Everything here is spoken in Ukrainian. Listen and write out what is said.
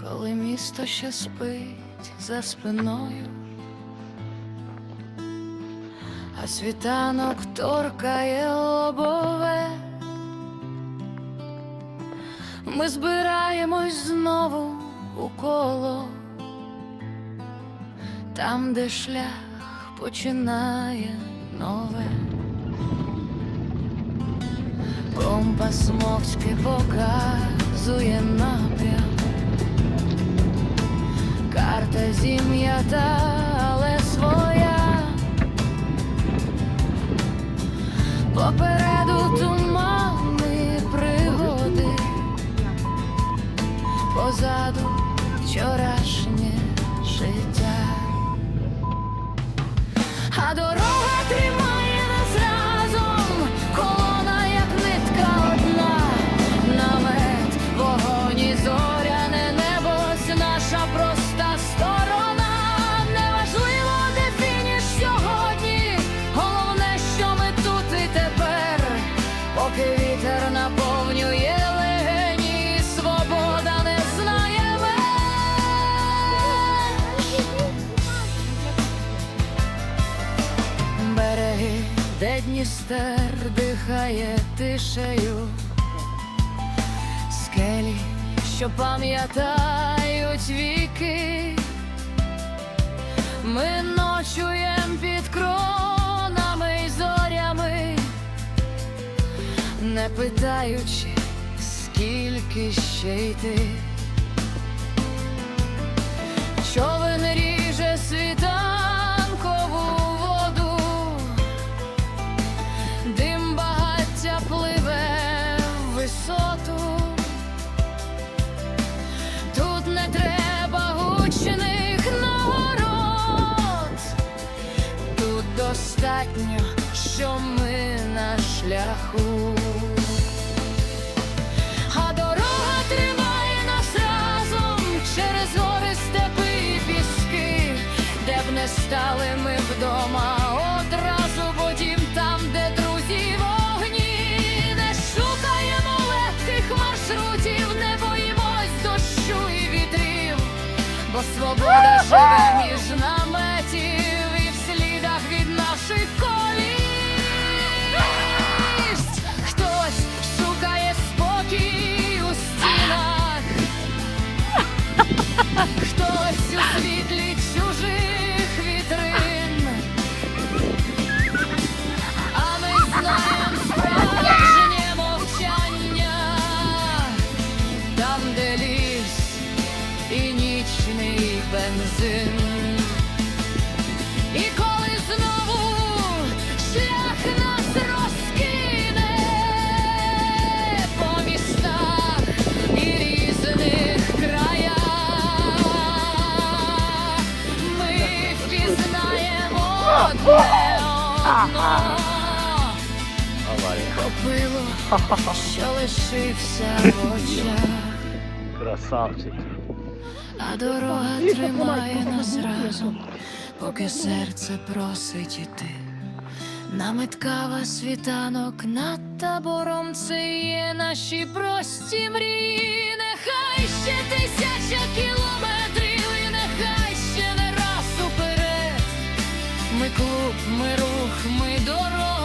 коли місто ще спить за спиною, а світанок торкає лобове. Ми збираємось знову у коло, там, де шлях починає нове. Компас мовчки показує напрям, карта зім'ята, але своя. Попереду тумани пригоди, позаду вчорашнє життя. А дорога тримає поки вітер наповнює легені, свобода не знає меж. береги, де Дністер дихає тишею, скелі, що пам'ятають віки, ми ночуєм під кронами питаючи, скільки ще йти. Човен ріже світанкову достатньо, що ми на шляху. Не стали ми вдома. Одразу, бо дім там, де друзі вогні, не шукаємо легких маршрутів, не боїмось дощу і вітрів, бо свобода живе між наметів наших коліс. Хтось шукає у стінах, хтось у світлі чужих вітрин, а ми знаємо справжнє мовчання, там, де ліс бензин. Копило, що лишився в очах. Красавчик. А дорога тримає нас разом, поки серце просить іти. Нами ткава світанок над табором, це є наші прості мрії. Нехай ще тисяча кілометрів, і нехай ще не раз уперед. Ми клуб, ми рух, ми дорога.